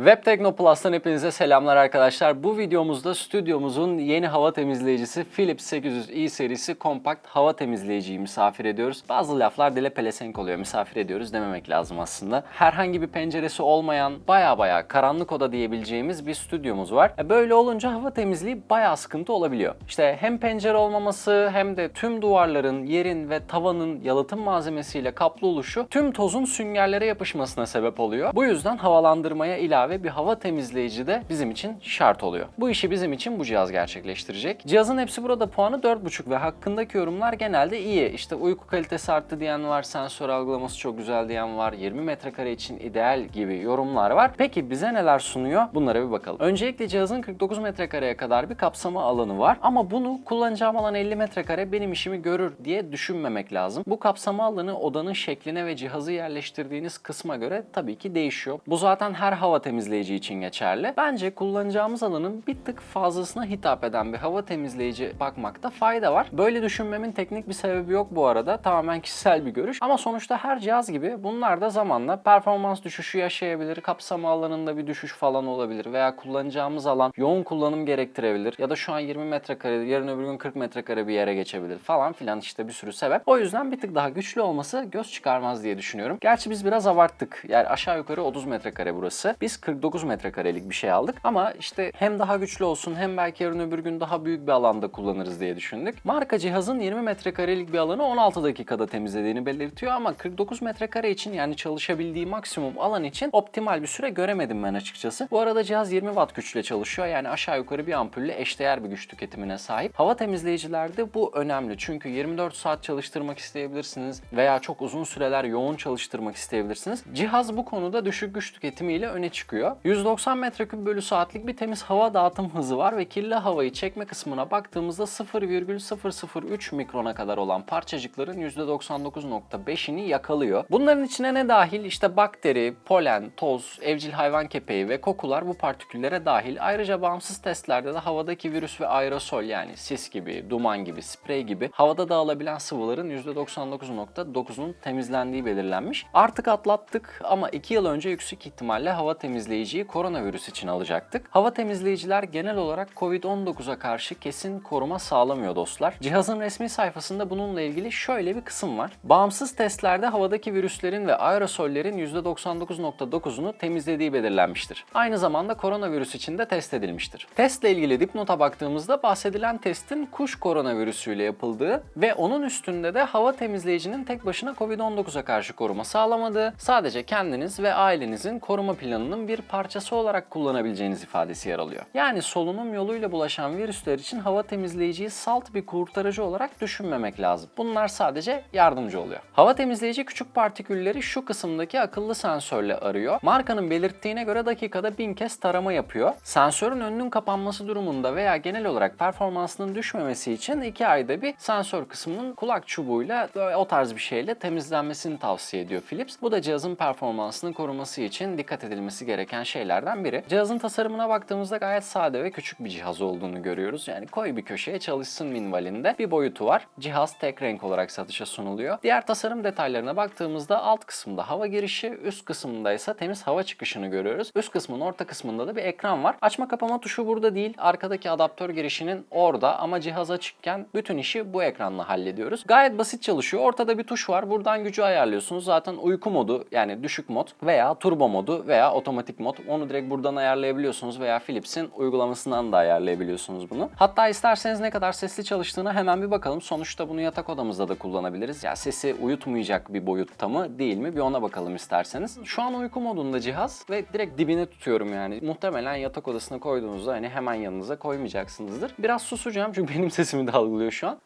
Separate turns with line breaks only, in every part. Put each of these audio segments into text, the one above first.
Web Teknoplus'tan hepinize selamlar arkadaşlar. Bu videomuzda stüdyomuzun yeni hava temizleyicisi Philips 800i serisi kompakt hava temizleyiciyi misafir ediyoruz. Bazı laflar dile pelesenk oluyor. Misafir ediyoruz dememek lazım aslında. Herhangi bir penceresi olmayan baya baya karanlık oda diyebileceğimiz bir stüdyomuz var. E, Böyle olunca hava temizliği baya sıkıntı olabiliyor. İşte hem pencere olmaması hem de tüm duvarların, yerin ve tavanın yalıtım malzemesiyle kaplı oluşu tüm tozun süngerlere yapışmasına sebep oluyor. Bu yüzden havalandırmaya ilave bir hava temizleyici de bizim için şart oluyor. Bu işi bizim için bu cihaz gerçekleştirecek. Cihazın hepsi burada puanı 4.5 ve hakkındaki yorumlar genelde iyi. İşte uyku kalitesi arttı diyen var, sensör algılaması çok güzel diyen var, 20 metrekare için ideal gibi yorumlar var. Peki bize neler sunuyor? Bunlara bir bakalım. Öncelikle cihazın 49 metrekareye kadar bir kapsama alanı var ama bunu kullanacağım alan 50 metrekare benim işimi görür diye düşünmemek lazım. Bu kapsama alanı odanın şekline ve cihazı yerleştirdiğiniz kısma göre tabii ki değişiyor. Bu zaten her hava temizleyici için geçerli. Bence kullanacağımız alanın bir tık fazlasına hitap eden bir hava temizleyici bakmakta fayda var. Böyle düşünmemin teknik bir sebebi yok bu arada. Tamamen kişisel bir görüş. Ama sonuçta her cihaz gibi bunlar da zamanla performans düşüşü yaşayabilir. Kapsama alanında bir düşüş falan olabilir veya kullanacağımız alan yoğun kullanım gerektirebilir. Ya da şu an 20 metrekare, yarın öbür gün 40 metrekare bir yere geçebilir falan filan işte bir sürü sebep. O yüzden bir tık daha güçlü olması göz çıkarmaz diye düşünüyorum. Gerçi biz biraz abarttık. Yani aşağı yukarı 30 metrekare burası. Biz 49 metrekarelik bir şey aldık ama işte hem daha güçlü olsun hem belki yarın öbür gün daha büyük bir alanda kullanırız diye düşündük. Marka cihazın 20 metrekarelik bir alanı 16 dakikada temizlediğini belirtiyor ama 49 metrekare için yani çalışabildiği maksimum alan için optimal bir süre göremedim ben açıkçası. Bu arada cihaz 20 watt güçle çalışıyor yani aşağı yukarı bir ampulle eşdeğer bir güç tüketimine sahip. Hava temizleyicilerde bu önemli çünkü 24 saat çalıştırmak isteyebilirsiniz veya çok uzun süreler yoğun çalıştırmak isteyebilirsiniz. Cihaz bu konuda düşük güç tüketimiyle öne çıkıyor. 190 metreküp bölü saatlik bir temiz hava dağıtım hızı var ve kirli havayı çekme kısmına baktığımızda 0,003 mikrona kadar olan parçacıkların %99.5'ini yakalıyor. Bunların içine ne dahil? İşte bakteri, polen, toz, evcil hayvan kepeği ve kokular bu partiküllere dahil. Ayrıca bağımsız testlerde de havadaki virüs ve aerosol yani sis gibi, duman gibi, sprey gibi havada dağılabilen sıvıların %99.9'unun temizlendiği belirlenmiş. Artık atlattık ama 2 yıl önce yüksek ihtimalle hava temizleyiciyi koronavirüs için alacaktık. Hava temizleyiciler genel olarak Covid-19'a karşı kesin koruma sağlamıyor dostlar. Cihazın resmi sayfasında bununla ilgili şöyle bir kısım var. Bağımsız testlerde havadaki virüslerin ve aerosollerin %99.9'unu temizlediği belirlenmiştir. Aynı zamanda koronavirüs için de test edilmiştir. Testle ilgili dipnota baktığımızda bahsedilen testin kuş koronavirüsüyle yapıldığı ve onun üstünde de hava temizleyicinin tek başına Covid-19'a karşı koruma sağlamadığı, sadece kendiniz ve ailenizin koruma planının bir parçası olarak kullanabileceğiniz ifadesi yer alıyor. Yani solunum yoluyla bulaşan virüsler için hava temizleyiciyi salt bir kurtarıcı olarak düşünmemek lazım. Bunlar sadece yardımcı oluyor. Hava temizleyici küçük partikülleri şu kısımdaki akıllı sensörle arıyor. Markanın belirttiğine göre dakikada bin kez tarama yapıyor. Sensörün önünün kapanması durumunda veya genel olarak performansının düşmemesi için iki ayda bir sensör kısmının kulak çubuğuyla o tarz bir şeyle temizlenmesini tavsiye ediyor Philips. Bu da cihazın performansını koruması için dikkat edilmesi gereken şeylerden biri. Cihazın tasarımına baktığımızda gayet sade ve küçük bir cihaz olduğunu görüyoruz. Yani koy bir köşeye çalışsın minvalinde bir boyutu var. Cihaz tek renk olarak satışa sunuluyor. Diğer tasarım detaylarına baktığımızda alt kısımda hava girişi, üst kısmında ise temiz hava çıkışını görüyoruz. Üst kısmın orta kısmında da bir ekran var. Açma kapama tuşu burada değil. Arkadaki adaptör girişinin orada ama cihaz açıkken bütün işi bu ekranla hallediyoruz. Gayet basit çalışıyor. Ortada bir tuş var. Buradan gücü ayarlıyorsunuz. Zaten uyku modu yani düşük mod veya turbo modu veya otomatik mod. Onu direkt buradan ayarlayabiliyorsunuz veya Philips'in uygulamasından da ayarlayabiliyorsunuz bunu. Hatta isterseniz ne kadar sesli çalıştığına hemen bir bakalım. Sonuçta bunu yatak odamızda da kullanabiliriz. Ya sesi uyutmayacak bir boyutta mı değil mi bir ona bakalım isterseniz. Şu an uyku modunda cihaz ve direkt dibine tutuyorum yani. Muhtemelen yatak odasına koyduğunuzda hani hemen yanınıza koymayacaksınızdır. Biraz susacağım çünkü benim sesimi de algılıyor şu an.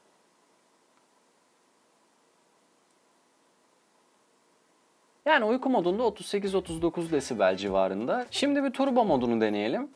Yani uyku modunda 38-39 desibel civarında. Şimdi bir turbo modunu deneyelim.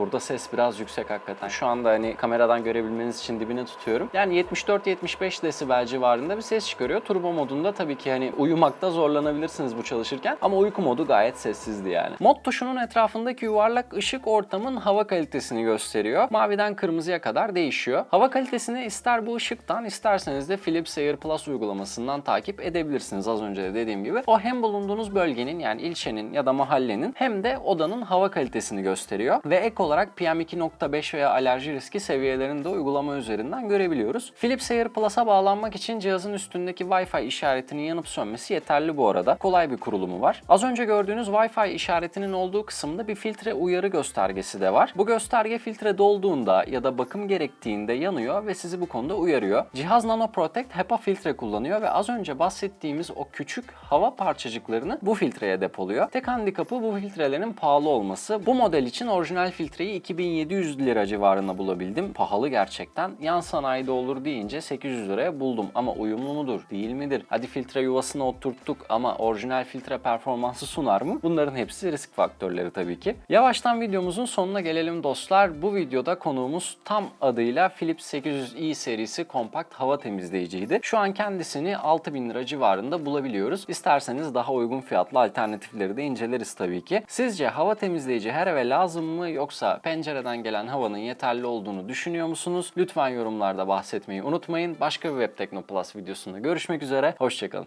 Burada ses biraz yüksek hakikaten. Şu anda hani kameradan görebilmeniz için dibine tutuyorum. Yani 74-75 desibel civarında bir ses çıkarıyor. Turbo modunda tabii ki hani uyumakta zorlanabilirsiniz bu çalışırken ama uyku modu gayet sessizdi yani. Mod tuşunun etrafındaki yuvarlak ışık ortamın hava kalitesini gösteriyor. Maviden kırmızıya kadar değişiyor. Hava kalitesini ister bu ışıktan isterseniz de Philips Air Plus uygulamasından takip edebilirsiniz az önce de dediğim gibi. O hem bulunduğunuz bölgenin yani ilçenin ya da mahallenin hem de odanın hava kalitesini gösteriyor. Ve ek olarak PM2.5 veya alerji riski seviyelerini de uygulama üzerinden görebiliyoruz. Philips Air Plus'a bağlanmak için cihazın üstündeki Wi-Fi işaretinin yanıp sönmesi yeterli bu arada. Kolay bir kurulumu var. Az önce gördüğünüz Wi-Fi işaretinin olduğu kısımda bir filtre uyarı göstergesi de var. Bu gösterge filtre dolduğunda ya da bakım gerektiğinde yanıyor ve sizi bu konuda uyarıyor. Cihaz Nano Protect HEPA filtre kullanıyor ve az önce bahsettiğimiz o küçük hava parçacıklarını bu filtreye depoluyor. Tek handikapı bu filtrelerin pahalı olması. Bu model için orijinal filtreyi 2700 lira civarında bulabildim. Pahalı gerçekten. Yan sanayide olur deyince 800 liraya buldum ama uyumlu mudur, değil midir? Hadi filtre yuvasına oturttuk ama orijinal filtre performansı sunar mı? Bunların hepsi risk faktörleri tabii ki. Yavaştan videomuzun sonuna gelelim dostlar. Bu videoda konuğumuz tam adıyla Philips 800i serisi kompakt hava temizleyiciydi. Şu an kendisini 6000 lira civarında bulabiliyoruz. İsterseniz daha uygun fiyatlı alternatifleri de inceleriz tabii ki. Sizce hava temizleyici her eve lazım mı yoksa pencereden gelen havanın yeterli olduğunu düşünüyor musunuz? Lütfen yorumlarda bahsetmeyi unutmayın. Başka bir Web Teknoplus videosunda görüşmek üzere. Hoşçakalın.